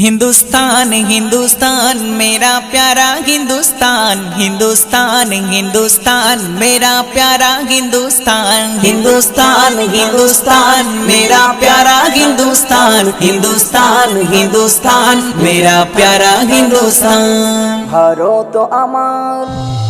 हिंदुस्तान हिंदुस्तान, मेरा प्यारा हिंदुस्तान हिंदुस्तान हिंदुस्तान, मेरा प्यारा हिंदुस्तान हिंदुस्तान हिंदुस्तान, मेरा प्यारा हिंदुस्तान हिंदुस्तान हिंदुस्तान, मेरा प्यारा हिंदुस्तान। भारत तो अमर।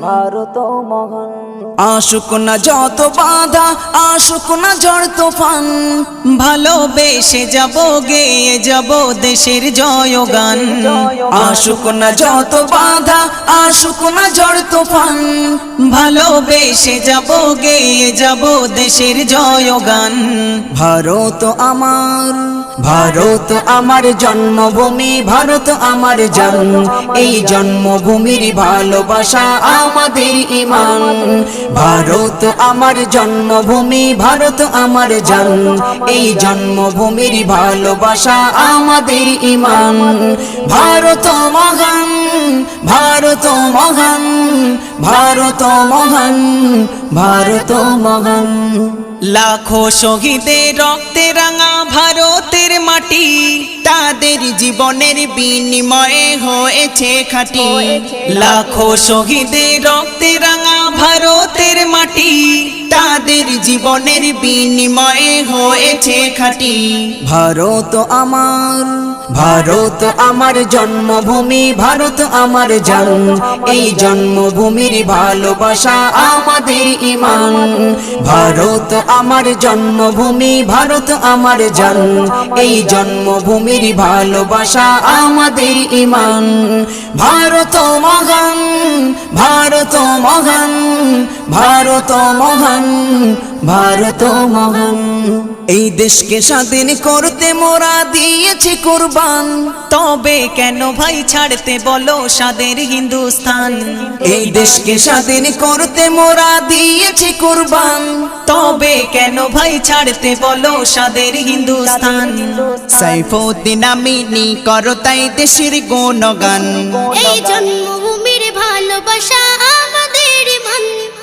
ভারত মহান। আশুক না যত বাধা আশুক না ঝড় তুফান। ভালোবেসে যাব, গেয়ে যাব দেশের জয়গান। আশুক না যত বাধা আশুক না ঝড় তুফান। ভালোবেসে যাব, গেয়ে যাব দেশের জয়গান। ভারত আমার। ভারত আমার জন্মভূমি, ভারত আমার জান। এই জন্মভূমির ভালোবাসা আমাদের ইমান। ভারত আমার জন্মভূমি, ভারত আমার জান। এই জন্মভূমির ভালোবাসা আমাদের ইমান। ভারত মহান ভারত মহান ভারত মহান ভারত মহান। লাখো শহীদের রক্তে রাঙা ভারতের মাটি তাদের জীবনের বিনিময়ে হয়েছে খাটি। লাখো শহীদের রক্তে রাঙা ভারতের মাটি। তাদের জীবনের বিনিময়ে হয়েছে খাটি। ভারত আমার ভারত আমার জন্মভূমি, ভারত আমার জান। এই জন্মভূমির ভালোবাসা আমাদের ইমান। ভারত আমার জন্মভূমি, ভারত আমার জান। এই জন্মভূমির ভালোবাসা আমাদের ইমান। ভারত মহান ভারত মহান ভারত মহান ভারত মহান। এই দেশকে স্বাধীন করতে মোরা দিয়েছি কোরবান। তবে কেন ভাই ছাড়তে বলো সাদের হিন্দুস্তান এই দেশকে স্বাধীন করতে মোরা দিয়েছি কোরবান। তবে কেন ভাই ছাড়তে বলো সাদের হিন্দুস্তান সাইফুদ্দিন আমিনি করো তাই দেশের গুণগান। এই জন্মভূমির ভালোবাসা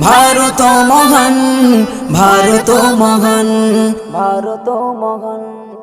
ভারত মহান ভারত মহান। ভারত মহান।